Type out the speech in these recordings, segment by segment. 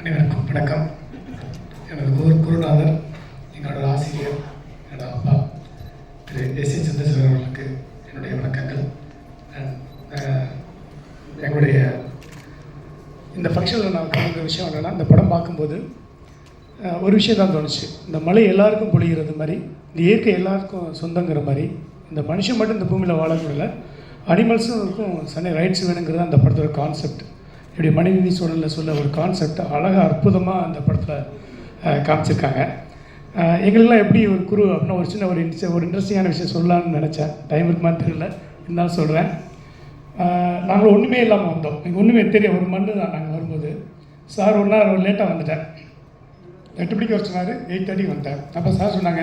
அனைவருக்கும் வணக்கம். எனது குரு குருநாதர் எங்களோட ஆசிரியர் என்னோட அப்பா திரு எஸ் ஏ சந்திரசேகர் அவர்களுக்கு என்னுடைய வணக்கங்கள். எங்களுடைய இந்த ஃபங்க்ஷனில் நான் கலந்த விஷயம் என்னென்னா இந்த படம் பார்க்கும்போது ஒரு விஷயம் தான் தோணுச்சு. இந்த மலை எல்லாருக்கும் பொழிகிறது மாதிரி இந்த இயற்கை எல்லாருக்கும் சொந்தங்கிற மாதிரி இந்த மனுஷன் மட்டும் இந்த பூமியில் வாழக்கூடல அனிமல்ஸும் இருக்கும் சனி ரைட்ஸ் வேணுங்கிறது அந்த படத்தோட கான்செப்ட் இப்படி மனிதநீதி சூழலில் சொல்ல ஒரு கான்செப்ட் அழகாக அற்புதமாக அந்த படத்தில் காமிச்சிருக்காங்க. அஹ், எங்களுக்கெல்லாம் எப்படி ஒரு குரு அப்படின்னா ஒரு சின்ன ஒரு இன்ட்ரெஸ்ட் ஒரு இன்ட்ரெஸ்டிங்கான விஷயம் சொல்லலாம்னு நினச்சேன். டைம் இருக்குமான்னு தெரியல. இருந்தாலும் சொல்கிறேன் நாங்கள் ஒன்றுமே இல்லாமல் வந்தோம். எனக்கு ஒன்றுமே தெரியும் ஒரு மண்ணு தான் நாங்கள் வரும்போது. சார் ஒரு லேட்டாக வந்துட்டேன் எட்டு மணிக்கு வர சொன்னார். எயிட் தேர்ட்டிக்கு வந்தேன் அப்போ சார் சொன்னாங்க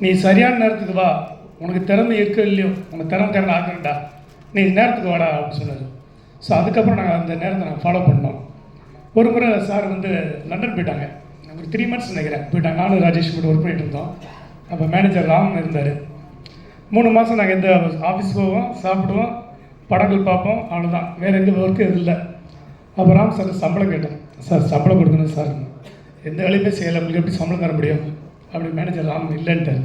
நீ சரியான நேரத்துக்கு வா. உனக்கு திறமை இருக்கோ இல்லையோ? உனக்கு திறமை திறமை ஆக்கணும்டா. நீ நேரத்துக்கு வாடா. அப்படின்னு சொன்னார். ஸோ அதுக்கப்புறம் நாங்கள் அந்த நேரத்தை நாங்கள் ஃபாலோ பண்ணோம். ஒரு முறை சார் வந்து லண்டன் போயிட்டாங்க. ஒரு த்ரீ மந்த்ஸ் நினைக்கிறேன். போயிட்டாங்க. நானும் ராஜேஷ் கூட ஒர்க் பண்ணிட்டு இருந்தோம். அப்போ மேனேஜர் ராம் இருந்தார். மூணு மாதம் நாங்கள் எந்த ஆஃபீஸ் போவோம் சாப்பிடுவோம் படங்கள் பார்ப்போம் அவ்வளோதான் வேறு எந்த ஒர்க்கும் இது இல்லை. அப்போ ராம் சார் சம்பளம் கேட்டோம். சார் சம்பளம் கொடுக்கணும் சார். எந்த வேலையுமே செய்யலை. உங்களுக்கு எப்படி சம்பளம் தர முடியும்? அப்படி மேனேஜர் ராம் இல்லைன்ட்டார்.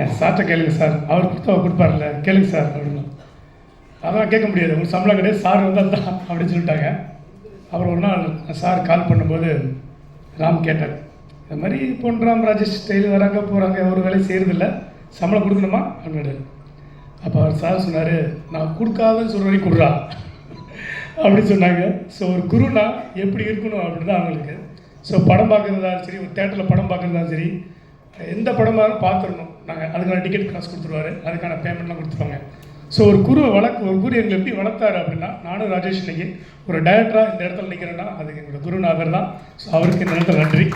ஏன் சார்கிட்ட கேளுங்க சார். அவர் கொடுத்தா கொடுப்பார்ல கேளுங்க சார். அப்படின்னு அதெல்லாம் கேட்க முடியாது. உங்களுக்கு சம்பளம் கிடையாது. சார் வந்தால் தான் அப்படின்னு சொல்லிட்டாங்க. அப்புறம் ஒரு நாள் சார் கால் பண்ணும்போது ராம் கேட்டார். இந்த மாதிரி பொன் ராம் ராஜேஷ் ஸ்டைல் வராங்க போகிறாங்க ஒரு வேலையும் செய்கிறதில்ல சம்பளம் கொடுக்கணுமா? அப்படின்னு அப்போ அவர் சார் சொன்னார் நான் கொடுக்காதன்னு சொல்கிற வரைக்கும் கொடுறா. அப்படின்னு சொன்னாங்க. ஸோ ஒரு குருனா எப்படி இருக்கணும் அப்படின்னு தான் அவங்களுக்கு. ஸோ படம் பார்க்குறதா சரி ஒரு தேட்டரில் படம் பார்க்குறதா சரி எந்த படமாக பார்த்துடணும். நாங்கள் அதுக்கான டிக்கெட் காசு கொடுத்துருவாரு. அதுக்கான பேமெண்ட்லாம் கொடுத்துருவாங்க. ஸோ ஒரு குருவை வளர்க்க ஒரு குரு எங்களை எப்படி வளர்த்தாரு அப்படின்னா நானும் ராஜேஷ் இன்னைக்கு ஒரு டைரக்டராக இந்த இடத்துல நிற்கிறேன்னா அது எங்களோட குருநாதர் தான். ஸோ அவருக்கு இந்த இடத்துல நன்றி.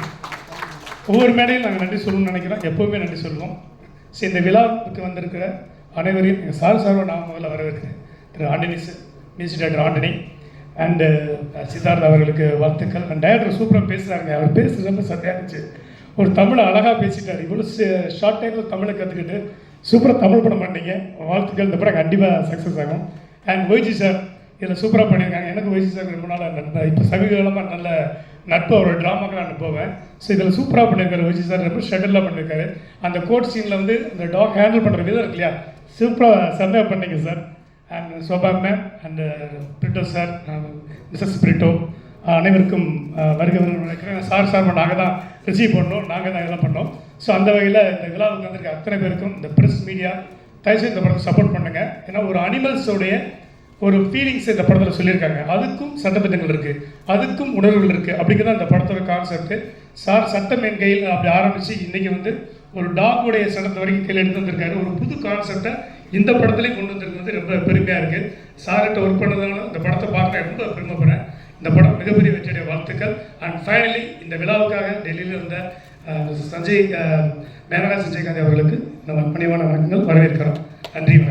ஒவ்வொரு மேடையும் நாங்கள் நன்றி சொல்லணும்னு நினைக்கிறோம். எப்போவுமே நன்றி சொல்லுவோம். ஸோ இந்த விழாவுக்கு வந்திருக்கிற அனைவரையும் எங்கள் சார் சார்பாக நான் முதல்ல வரவேற்கிறேன். திரு Antony music director Antony. And Siddharth அவர்களுக்கு வாழ்த்துக்கள். அண்ட் டைரக்டர் சூப்பராக பேசுகிறாங்க அவர் பேசுறது ரொம்ப சரியாக இருந்துச்சு. ஒரு தமிழை அழகாக பேசிட்டார். இவ்வளோ ஷார்ட் டைமில் தமிழை கற்றுக்கிட்டு சூப்பராக தமிழ் படம் பண்ணீங்க. வாழ்த்துக்கள். இந்த படம் கண்டிப்பாக சக்ஸஸ் ஆகும். அண்ட் ஒய்ஜி சார் இதில் சூப்பராக பண்ணியிருக்காங்க எனக்கு ஒய்ஜி சார் ரொம்ப நாள் நட்பு இப்போ சமீபகாலமாக நல்ல நட்பு அவரோட ட்ராமாக்கு நான் ஸோ இதில் சூப்பராக பண்ணியிருக்காரு ஒய்ஜி சார் ரொம்ப ஷெடலாக பண்ணியிருக்காரு அந்த கோட் சீனில் வந்து அந்த டாக் ஹேண்டில் பண்ணுற விதம் இருக்கு இல்லையா? சூப்பராக செம்மையாக பண்ணிங்க sir and Sobha ma'am and Brito sir Mrs Brito அனைவருக்கும் அஹ், வருக நினைக்கிறேன் சார் சார் நாங்கள் தான் ரிசீவ் பண்ணோம். நாங்கள் தான் இதெல்லாம் பண்ணோம். ஸோ அந்த வகையில் இந்த விழாவுக்கு வந்திருக்க அத்தனை பேருக்கும் இந்த ப்ரெஸ் மீடியா தயவுசெய்து இந்த படத்தை சப்போர்ட் பண்ணுங்கள் ஏன்னா ஒரு அனிமல்ஸோடைய ஒரு ஃபீலிங்ஸ் இந்த படத்தில் சொல்லியிருக்காங்க. அதுக்கும் சட்டத்திட்டங்கள் இருக்குது அதுக்கும் உணர்வுகள் இருக்குது அப்படிங்கிறது இந்த படத்தோட கான்செப்ட் சார் சட்டம் என் கையில் அப்படி ஆரம்பித்து இன்றைக்கி வந்து ஒரு டாக்குடைய சட்டத்தை வரைக்கும் கையில் எடுத்து வந்திருக்காரு. ஒரு புது கான்செப்டை இந்த படத்துலேயும் கொண்டு வந்திருக்கிறது ரொம்ப பெருமையாக இருக்குது சார்கிட்ட ஒர்க் பண்ணதுனால இந்த படத்தை பார்க்க ரொம்ப பெருமைப்படுறேன். இந்த படம் மிகப்பெரிய வெற்றியுடைய வாழ்த்துக்கள். அண்ட் ஃபைனலி இந்த விழாவுக்காக டெல்லியில் இருந்த சஞ்சய் மேனகா சஞ்சய் காந்தி அவர்களுக்கு நம்ம பணிவான வணக்கங்கள் வரவேற்கிறோம். நன்றி வணக்கம்.